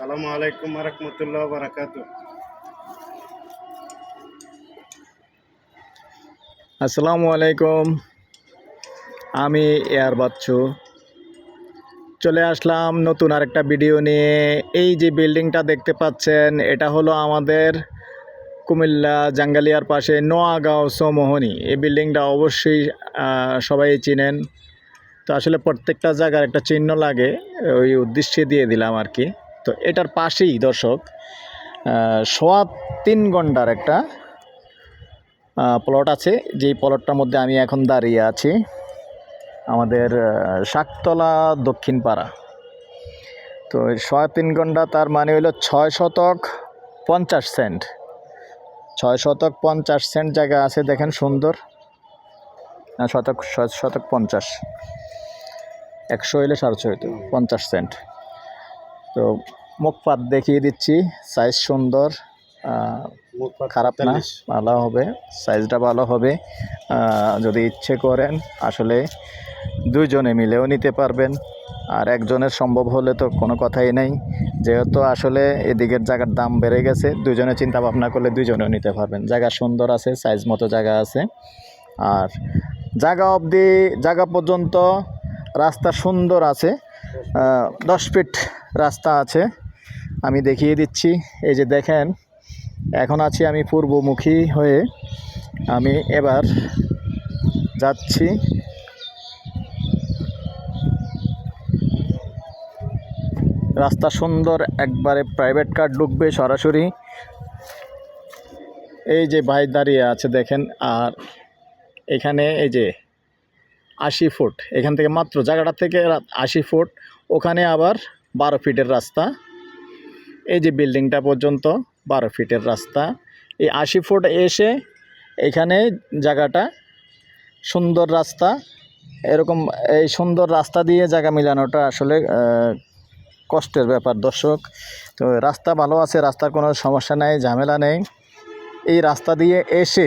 সালামু আলাইকুম রহমতুল্লাহ বারাকাত আসসালামু আলাইকুম। আমি এয়ার বাচ্চু চলে আসলাম নতুন আরেকটা ভিডিও নিয়ে। এই যে বিল্ডিংটা দেখতে পাচ্ছেন, এটা হলো আমাদের কুমিল্লা জাঙ্গালিয়ার পাশে নোয়াগাঁও সোমোহনি। এই বিল্ডিংটা অবশ্যই সবাই চিনেন। তো আসলে প্রত্যেকটা জায়গার একটা চিহ্ন লাগে, ওই উদ্দেশ্যে দিয়ে দিলাম আর কি। তো এটার পাশেই, দর্শক সোয়া তিন ঘণ্টার একটা প্লট আছে। যেই প্লটটার মধ্যে আমি এখন দাঁড়িয়ে আছি, আমাদের শাকতলা দক্ষিণ পাড়া। তো সোয়া তিন ঘণ্টা তার মানে হলো ছয় শতক পঞ্চাশ সেন্ট। ছয় শতক পঞ্চাশ সেন্ট জায়গা আছে, দেখেন সুন্দর। শতক শতক পঞ্চাশ। একশো হইলে সাড়ে হইতো, পঞ্চাশ সেন্ট। তো মুখপাত দেখিয়ে দিচ্ছি। সাইজ সুন্দর খারাপ না ভালো হবে। সাইজটা ভালো হবে। যদি ইচ্ছে করেন আসলে দুইজনে মিলেও নিতে পারবেন। আর একজনের সম্ভব হলে তো কোনো কথাই নেই। যেহেতু আসলে এদিকের জায়গার দাম বেড়ে গেছে দুজনে চিন্তা ভাবনা করলে দুজনেও নিতে পারবেন। জায়গা সুন্দর আছে সাইজ মতো জায়গা আছে। আর জায়গা অবধি জায়গা পর্যন্ত রাস্তা সুন্দর আছে। দশ ফিট রাস্তা আছে। আমি দেখিয়ে দিচ্ছি। এই যে দেখেন, এখন আছি আমি পূর্বমুখী হয়ে। আমি এবার যাচ্ছি। রাস্তা সুন্দর, একবারে প্রাইভেট কার ঢুকবে সরাসরি। এই যে ভাই দাঁড়িয়ে আছে, দেখেন, আর এখানে এই যে আশি ফুট, এখান থেকে মাত্র জায়গাটা থেকে আশি ফুট। ওখানে আবার বারো ফিটের রাস্তা। এই যে বিল্ডিংটা পর্যন্ত বারো ফিটের রাস্তা। এই আশি ফুট এসে এখানে জায়গাটা সুন্দর রাস্তা। এরকম এই সুন্দর রাস্তা দিয়ে জায়গা মিলানোটা আসলে কষ্টের ব্যাপার দর্শক। তো রাস্তা ভালো আছে, রাস্তার কোনো সমস্যা নেই, ঝামেলা নেই। এই রাস্তা দিয়ে এসে,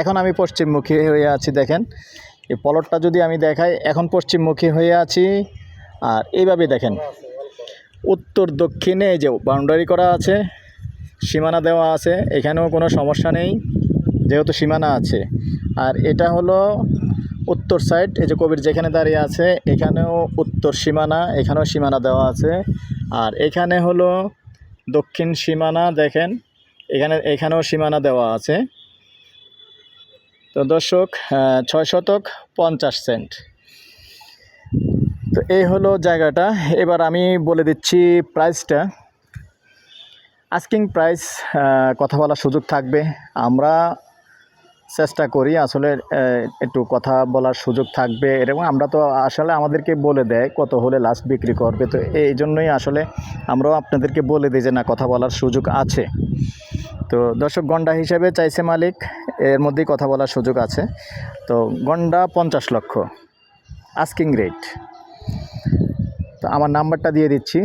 এখন আমি পশ্চিমমুখী হয়ে আছি, দেখেন। এই পলটটা যদি আমি দেখাই, এখন পশ্চিমমুখী হয়ে আছি। আর এইভাবে দেখেন। উত্তর দক্ষিণে যে বাউন্ডারি করা আছে, সীমানা দেওয়া আছে, এখানেও কোনো সমস্যা নেই, যেহেতু সীমানা আছে। আর এটা হলো উত্তর সাইড এই যে কবির যেখানে দাঁড়িয়ে আছে, এখানেও উত্তর সীমানা, এখানেও সীমানা দেওয়া আছে। আর এখানে হলো দক্ষিণ সীমানা, দেখেন, এখানে, এখানেও সীমানা দেওয়া আছে। তো দর্শক ছয় শতক পঞ্চাশ সেন্ট। তো এই হলো জায়গাটা। এবার আমি বলে দিচ্ছি প্রাইসটা আস্কিং প্রাইস কথা বলার সুযোগ থাকবে। আমরা চেষ্টা করি আসলে একটু কথা বলার সুযোগ থাকবে। এরকম আমরা তো আসলে আমাদেরকে বলে দেয় কত হলে লাস্ট বিক্রি করবে। তো এই জন্যই আসলে আমরাও আপনাদেরকে বলে দিই যে না, কথা বলার সুযোগ আছে। তো দর্শক, গন্ডা হিসেবে চাইছে মালিক। এর মধ্যেই কথা বলার সুযোগ আছে। তো গন্ডা পঞ্চাশ লক্ষ। আস্কিং রেট তো আমার নাম্বারটা দিয়ে দিচ্ছি,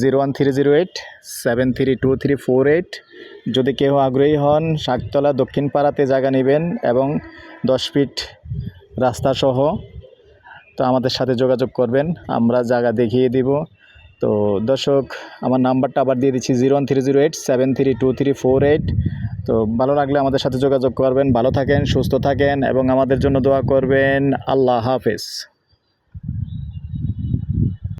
zero one three zero eight, seven three two three four eight. যদি কেউ আগ্রহী হন শাকতলা দক্ষিণ পাড়াতে জায়গা নেবেন এবং দশ ফিট রাস্তা সহ, তো আমাদের সাথে যোগাযোগ করবেন, আমরা জায়গা দেখিয়ে দিব। তো দর্শক, আমার নাম্বারটা আবার দিয়ে দিচ্ছি, zero one three zero eight, seven three two three four eight. তো ভালো লাগলে আমাদের সাথে যোগাযোগ করবেন, ভালো থাকেন, সুস্থ থাকেন এবং আমাদের জন্য দোয়া করবেন। আল্লাহ হাফেজ।